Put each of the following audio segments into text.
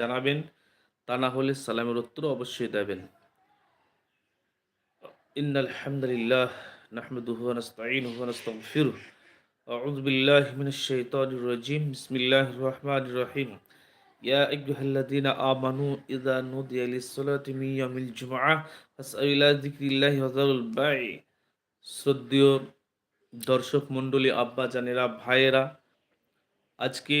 জানাবেন তা না হলে সালামের উত্তর অবশ্যই দেবেন إن الحمد لله نحمده ونستعينه ونستغفره أعوذ بالله من الشيطان الرجيم بسم الله الرحمن الرحيم يا أيها الذين آمنوا إذا نودي للصلاة من يوم الجمعة فاسألوا إلى ذكر الله وذروا البيع শ্রদ্ধেয় দর্শক মণ্ডলী আব্বা জানেরা ভাইয়েরা আজকে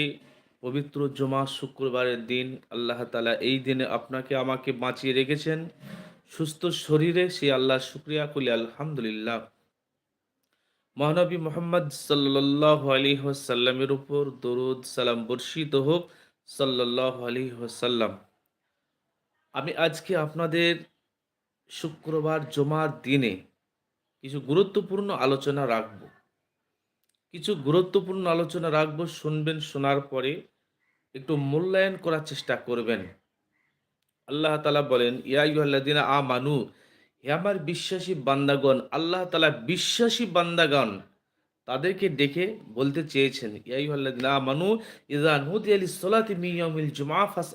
পবিত্র জমা শুক্রবারের দিন আল্লাহ তালা এই দিনে আপনাকে আমাকে বাঁচিয়ে রেখেছেন। সুস্থ শরীরে সে আল্লাহ শুক্রিয়া করি, আলহামদুলিল্লাহ। মহানবী মোহাম্মদ সাল্লাহ আলী সাল্লামের উপর দরুদ, সালাম বর্ষিত হোক সাল্লাহ আলী সাল্লাম আমি আজকে আপনাদের শুক্রবার জমার দিনে কিছু গুরুত্বপূর্ণ আলোচনা রাখব। কিছু গুরুত্বপূর্ণ আলোচনা রাখব, শুনবেন, শোনার পরে একটু মূল্যায়ন করার চেষ্টা করবেন। আল্লাহ তালা বলেন ইয়াদিনা আ মানু হে আমার বিশ্বাসী বান্দাগণ, আল্লাহ তালা বিশ্বাসী বান্দাগণ, তাদেরকে ডেকে বলতে চেয়েছেন ইয়াইহাল্লাদিনা আ মানু ইদা নুদি আলি সলাতি ফাস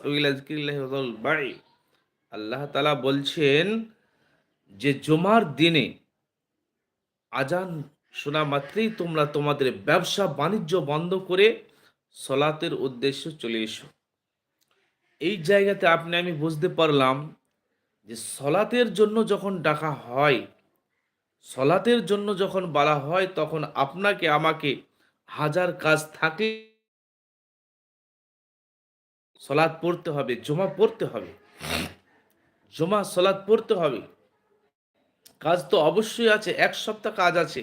আল্লাহ তালা বলছেন যে, জুমার দিনে আজান শোনা মাত্রেই তোমরা তোমাদের ব্যবসা বাণিজ্য বন্ধ করে সলাতের উদ্দেশ্যে চলে এসো। এই জায়গাতে আপনি, আমি বুঝতে পারলাম যে সলাতের জন্য যখন ডাকা হয়, সলাতের জন্য যখন বলা হয়, তখন আপনাকে, আমাকে হাজার কাজ থাকে সলাদ পড়তে হবে, জমা পড়তে হবে। জমা সলাদ পড়তে হবে। কাজ তো অবশ্যই আছে, এক সপ্তাহ কাজ আছে,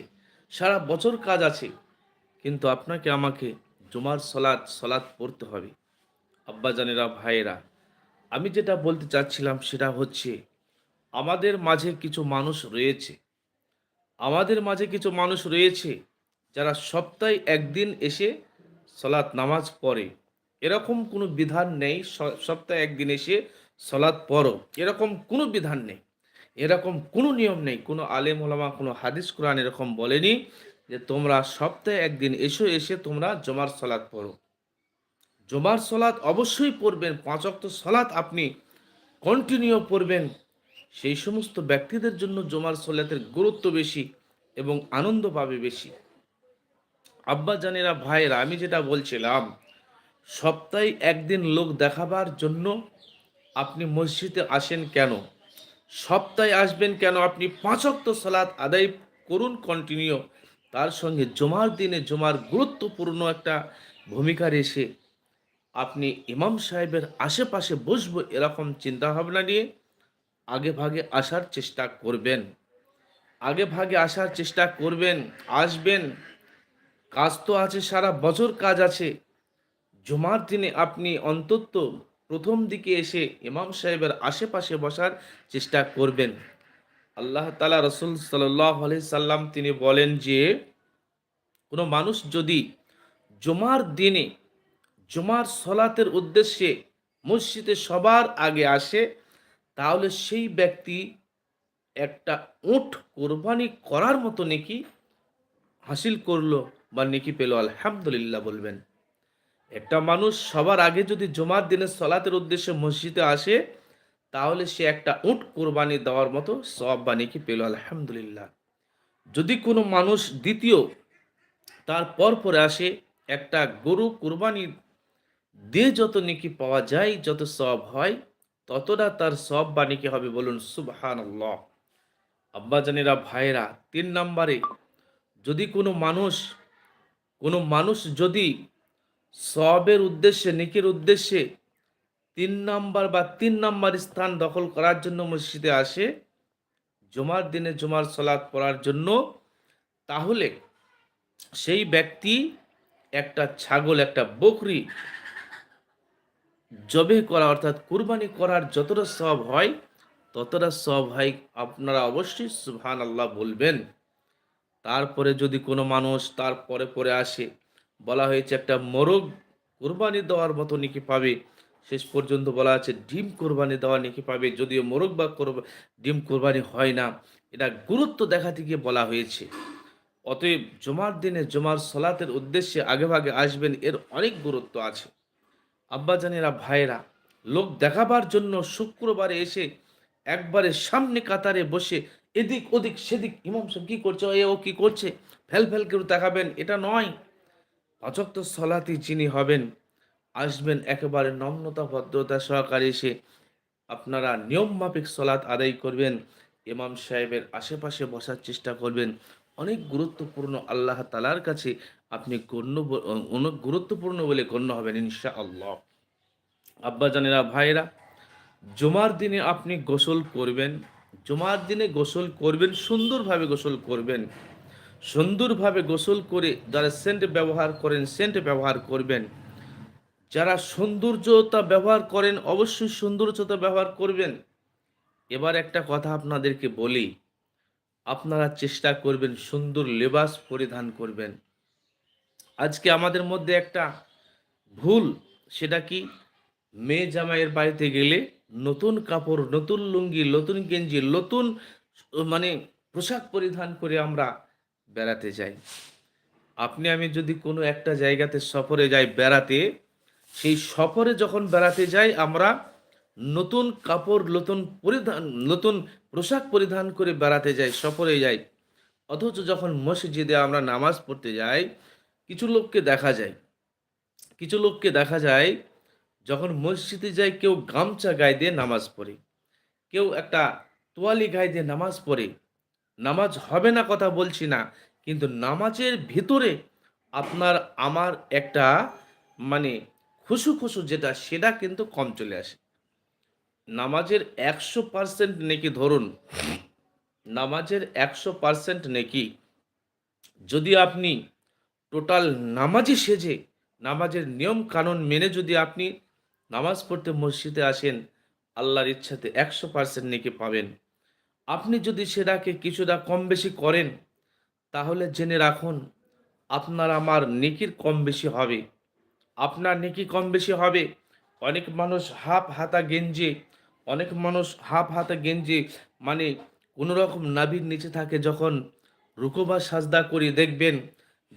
সারা বছর কাজ আছে, কিন্তু আপনাকে, আমাকে জুমার সলাদ সলাদ পড়তে হবে। আব্বাজানেরা, ভাইয়েরা, আমি যেটা বলতে চাচ্ছিলাম সেটা হচ্ছে, আমাদের মাঝে কিছু মানুষ রয়েছে। আমাদের মাঝে কিছু মানুষ রয়েছে যারা সপ্তাহে একদিন এসে সলাৎ নামাজ পড়ে। এরকম কোনো বিধান নেই সপ্তাহে একদিন এসে সলাৎ পড়ো। এরকম কোনো বিধান নেই। এরকম কোনো নিয়ম নেই। কোনো আলেম ওলামা, কোনো হাদিস কোরআন এরকম বলেনি। যে তোমরা সপ্তাহে একদিন এসো, এসে তোমরা জমার সলাদ পড়ো। জমার সলাদ অবশ্যই পড়বেন, পাঁচ অক্ত সলাৎ আপনি কন্টিনিউ পড়বেন। সেই সমস্ত ব্যক্তিদের জন্য জমার সলাতের গুরুত্ব বেশি এবং আনন্দ পাবে বেশি। আব্বা জানেরা, ভাইয়েরা, আমি যেটা বলছিলাম, সপ্তাহে একদিন লোক দেখাবার জন্য আপনি মসজিদে আসেন কেন? সপ্তাহে আসবেন কেন? আপনি পাঁচক্ত সালাত আদায় করুন কন্টিনিউ তার সঙ্গে জমার দিনে জমার গুরুত্বপূর্ণ একটা ভূমিকা রেসে আপনি ইমাম সাহেবের আশেপাশে বসবো এরকম চিন্তাভাবনা নিয়ে আগে ভাগে আসার চেষ্টা করবেন। আগে ভাগে আসার চেষ্টা করবেন, আসবেন। কাজ তো আছে, সারা বছর কাজ আছে। জমার দিনে আপনি অন্তত প্রথম দিকে এসে ইমাম সাহেবের আশেপাশে বসার চেষ্টা করবেন। আল্লাহ তালা রসুল সাল্লাহ সাল্লাম তিনি বলেন যে, কোনো মানুষ যদি জমার দিনে, জমার সলাতের উদ্দেশ্যে মসজিদে সবার আগে আসে, তাহলে সেই ব্যক্তি একটা উঠ কোরবানি করার মতো নেকি হাসিল করল বা নেকি পেল, আলহামদুলিল্লাহ বলবেন। একটা মানুষ সবার আগে যদি জমার দিনে সলাতের উদ্দেশ্যে মসজিদে আসে তাহলে সে একটা উট কোরবানি দেওয়ার মতো সব বানিয়ে পেল? আলহামদুলিল্লাহ। যদি কোনো মানুষ দ্বিতীয় তার পর পরে আসে, একটা গরু কোরবানি দিয়ে যত নেকি পাওয়া যায়, যত সব হয়, ততটা তার সব বাণীকে হবে বলুন? সুবহান আব্বাজানেরা ভাইরা তিন নম্বরে, যদি কোনো মানুষ কোনো মানুষ যদি সবের উদ্দেশ্যে, নিকের উদ্দেশ্যে তিন নম্বর বা তিন নম্বর স্থান দখল করার জন্য মসজিদে আসে, জমার দিনে জমার সলাদ পড়ার জন্য। তাহলে সেই ব্যক্তি একটা ছাগল, একটা বকরি জবে করা অর্থাৎ কুরবানি করার যতটা সব হয়, ততটা সব হয় আপনারা অবশ্যই সুহান আল্লাহ বলবেন। তারপরে যদি কোনো মানুষ তার পরে পরে আসে, বলা হয়েছে একটা মোরগ কোরবানি দেওয়ার মতো নাকি পাবে শেষ পর্যন্ত বলা আছে, ডিম কোরবানি দেওয়া নাকি পাবে। যদিও মোরগ বা ডিম কোরবানি হয় না, এটা গুরুত্ব দেখাতে গিয়ে বলা হয়েছে। অতএব জমার দিনে জমার সলাতের উদ্দেশ্যে আগে ভাগে আসবেন, এর অনেক গুরুত্ব আছে। আব্বাজানেরা, ভাইয়েরা, লোক দেখাবার জন্য শুক্রবারে এসে একবারে সামনে কাতারে বসে এদিক ওদিক সেদিক, ইমাম সাহেব কি করছে? এ ও কি করছে? ফেল ফেল করে দেখাবেন এটা নয়। অচক্ত সলাতি যিনি হবেন আসবেন একেবারে নম্রতা, ভদ্রতা সহকারে এসে আপনারা নিয়ম মাফিক আদায় করবেন, ইমাম সাহেবের আশেপাশে বসার চেষ্টা করবেন। অনেক গুরুত্বপূর্ণ আল্লাহ তালার কাছে আপনি গণ্য অনেক গুরুত্বপূর্ণ বলে গণ্য হবেন ইনশা আল্লাহ আব্বাজানেরা ভাইরা জুমার দিনে আপনি গোসল করবেন, জুমার দিনে গোসল করবেন, সুন্দরভাবে গোসল করবেন। সুন্দরভাবে গোসল করে যারা সেন্ট ব্যবহার করেন, সেন্ট ব্যবহার করবেন। যারা সৌন্দর্যতা ব্যবহার করেন, অবশ্যই সৌন্দর্যতা ব্যবহার করবেন। এবার একটা কথা আপনাদেরকে বলি। আপনারা চেষ্টা করবেন, সুন্দর লেবাস পরিধান করবেন। আজকে আমাদের মধ্যে একটা ভুল, সেটা কি? মেয়ে জামাইয়ের বাড়িতে গেলে নতুন কাপড়, নতুন লুঙ্গি, নতুন গেঞ্জি, নতুন মানে পোশাক পরিধান করে আমরা বেড়াতে যাই। আপনি, আমি যদি কোনো একটা জায়গাতে সফরে যাই বেড়াতে সেই সফরে যখন বেড়াতে যাই, আমরা নতুন কাপড়, নতুন পরিধান, নতুন পোশাক পরিধান করে বেড়াতে যাই, সফরে যাই। অথচ যখন মসজিদে আমরা নামাজ পড়তে যাই, কিছু লোককে দেখা যায়। কিছু লোককে দেখা যায়, যখন মসজিদে যায় কেউ গামছা গায়ে দিয়ে নামাজ পড়ে, কেউ একটা তোয়ালি গায়ে দিয়ে নামাজ পড়ে। নামাজ হবে না কথা বলছি না, কিন্তু নামাজের ভিতরে আপনার, আমার একটা মানে খুশু খুশু যেটা, সেটা কিন্তু কম চলে আসে। নামাজের একশো পার্সেন্ট নেকি ধরুন, নামাজের একশো পার্সেন্ট নেকি, যদি আপনি টোটাল নামাজি সেজে, নামাজের নিয়ম কানুন মেনে যদি আপনি নামাজ পড়তে মসজিদে আসেন, আল্লাহর ইচ্ছাতে একশো পার্সেন্ট নেকি পাবেন। আপনি যদি সেটাকে কিছুটা কম বেশি করেন, তাহলে জেনে রাখুন, আপনার আমার নেকির কম বেশি হবে। আপনার নেকি কম বেশি হবে। অনেক মানুষ হাফ হাতা গেঞ্জি, অনেক মানুষ হাফ হাতা গেঞ্জি মানে কোনো রকম নাভির নিচে থাকে যখন রুকোবা সাজদা করি, দেখবেন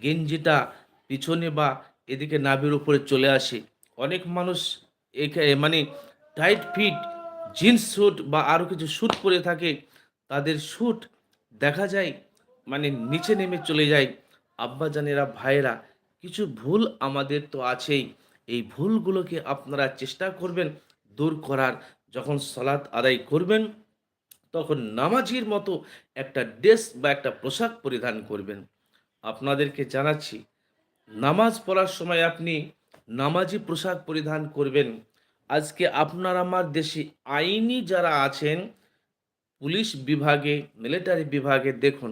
গেঞ্জিটা পিছনে বা এদিকে নাভির উপরে চলে আসে। অনেক মানুষ এখা- মানে টাইট ফিট জিন্স স্যুট বা আরও কিছু স্যুট পরে থাকে, তাদের স্যুট দেখা যায় মানে নিচে নেমে চলে যায়। আব্বাজানেরা, ভাইয়েরা কিছু ভুল আমাদের তো আছেই। এই ভুলগুলোকে আপনারা চেষ্টা করবেন দূর করার। যখন সালাত আদায় করবেন, তখন নামাজির মতো একটা ড্রেস বা একটা পোশাক পরিধান করবেন। আপনাদেরকে জানাচ্ছি, নামাজ পড়ার সময় আপনি নামাজি পোশাক পরিধান করবেন। আজকে আপনার আমার দেশে আইনি যারা আছেন, পুলিশ বিভাগে, মিলিটারি বিভাগে দেখুন,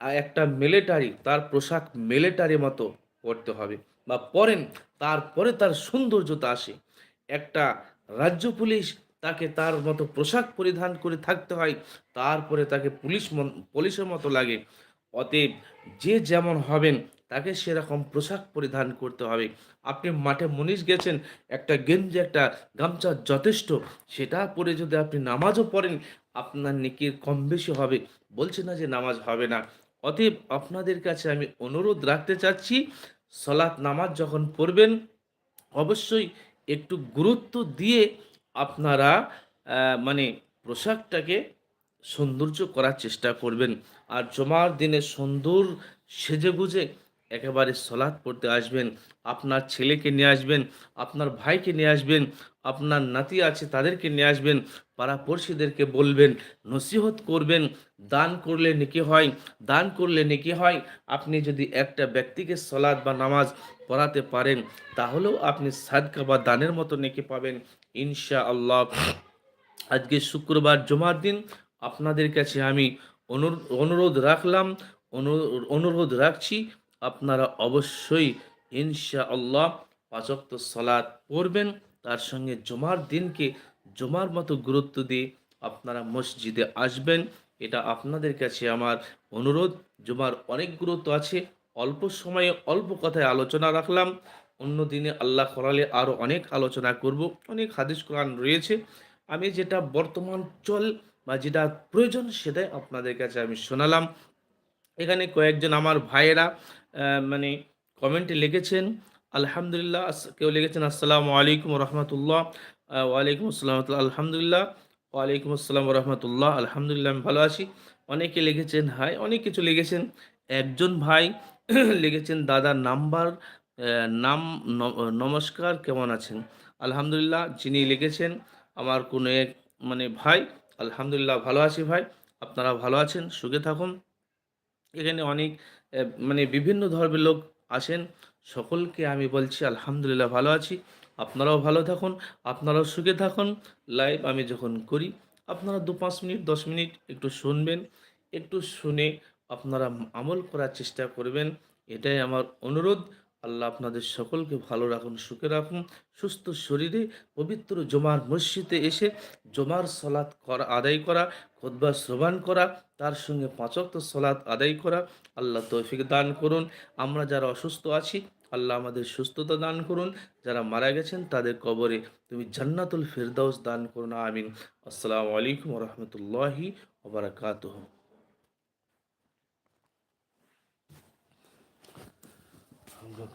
একটা মিলিটারি, তার পোশাক মিলিটারি মতো পরতে হবে বা পরেন, তারপরে তার সৌন্দর্যতা আসে। একটা রাজ্য পুলিশ তাকে তার মতো পোশাক পরিধান করে থাকতে হয়, তারপরে তাকে পুলিশ পুলিশের মতো লাগে। অতএব যে যেমন হবেন, তাকে সেরকম পোশাক পরিধান করতে হবে। আপনি মাঠে মনীষ গেছেন, একটা গেঞ্জি, একটা গামছা যথেষ্ট, সেটা পরে যদি আপনি নামাজও পড়েন, আপনার নেকির কম বেশি হবে। বলছে না যে নামাজ হবে না। অতএব আপনাদের কাছে আমি অনুরোধ রাখতে চাচ্ছি সলাৎ নামাজ যখন পড়বেন, অবশ্যই একটু গুরুত্ব দিয়ে আপনারা মানে পোশাকটাকে সৌন্দর্য করার চেষ্টা করবেন। আর জমার দিনে সুন্দর সেজে গুজে একেবারে সলাদ পড়তে আসবেন। আপনার ছেলেকে নিয়ে আসবেন, আপনার ভাইকে নিয়ে আসবেন আপনার নাতি আছে তাদেরকে নিয়ে আসবেন পাড়াপড়শিদেরকে বলবেন, নসিহত করবেন, দান করলে নেকি হয়, দান করলে নেকি হয়। আপনি যদি একটা ব্যক্তিকে সলাদ বা নামাজ পড়াতে পারেন, তাহলেও আপনি সাদকা বা দানের মতো নেকি পাবেন ইনশা আল্লাহ আজকে শুক্রবার জমার দিন, আপনাদের কাছে আমি অনুর- অনুরোধ রাখলাম, অনু- অনুরোধ রাখছি, আপনারা অবশ্যই ইনশা আল্লাহ পাঁচক্ত সলাদ পড়বেন। তার সঙ্গে জমার দিনকে জমার মতো গুরুত্ব দিয়ে আপনারা মসজিদে আসবেন। এটা আপনাদের কাছে আমার অনুরোধ। জমার অনেক গুরুত্ব আছে। অল্প সময়ে অল্প কথায় আলোচনা রাখলাম। অন্য দিনে আল্লাহ করালে আরও অনেক আলোচনা করব। অনেক হাদিস কোরআন রয়েছে। আমি যেটা বর্তমান চল বা যেটা প্রয়োজন সেটাই আপনাদের কাছে আমি শোনালাম। এখানে কয়েকজন আমার ভাইয়েরা মানে কমেন্টে লিখেছেন আলহামদুলিল্লাহ কেউ লিখেছেন আসসালামু আলাইকুম রহমতুল্লাহ ওয়ালাইকুম আসসালাম আলহামদুলিল্লাহ ওয়ালাইকুম আসসালাম রহমতুল্লাহ, আলহামদুলিল্লাহ, আমি ভালো আছি। অনেকে লিখেছেন, হাই, অনেক কিছু লিখেছেন। একজন ভাই লিখেছেন, দাদার নাম্বার নাম নমস্কার, কেমন আছেন? আলহামদুলিল্লাহ, যিনি লিখেছেন, আমার কোনো এক মানে ভাই, আলহামদুলিল্লাহ, ভালো আছি ভাই, আপনারা ভালো আছেন, সুখে থাকুন। এখানে অনেক মানে বিভিন্ন ধর্মের লোক আসেন সকলকে আমি বলছি, আলহামদুলিল্লাহ ভালো আছি। আপনারাও ভালো থাকুন, আপনারাও সুখে থাকুন। লাইভ আমি যখন করি, আপনারা দু পাঁচ মিনিট, দশ মিনিট একটু শুনবেন, একটু শুনে আপনারা আমল করার চেষ্টা করবেন। এটাই আমার অনুরোধ। আল্লাহ আপনাদের সকলকে ভালো রাখুন, সুখে রাখুন, সুস্থ শরীরে পবিত্র জমার মসজিদে এসে জমার সলাৎ করা, আদায় করা খোদবা শ্রবণ করা, তার সঙ্গে পাঁচক্ত সলাৎ আদায় করা, আল্লাহ তৌফিক দান করুন। আমরা যারা অসুস্থ আছি, আল্লাহ আমাদের সুস্থতা দান করুন। যারা মারা গেছেন, তাদের কবরে তুমি জান্নাতুল ফেরদাউস দান করুন, আমিন। আসসালামু আলাইকুম রহমতুল্লাহি ওবরাকাতুহ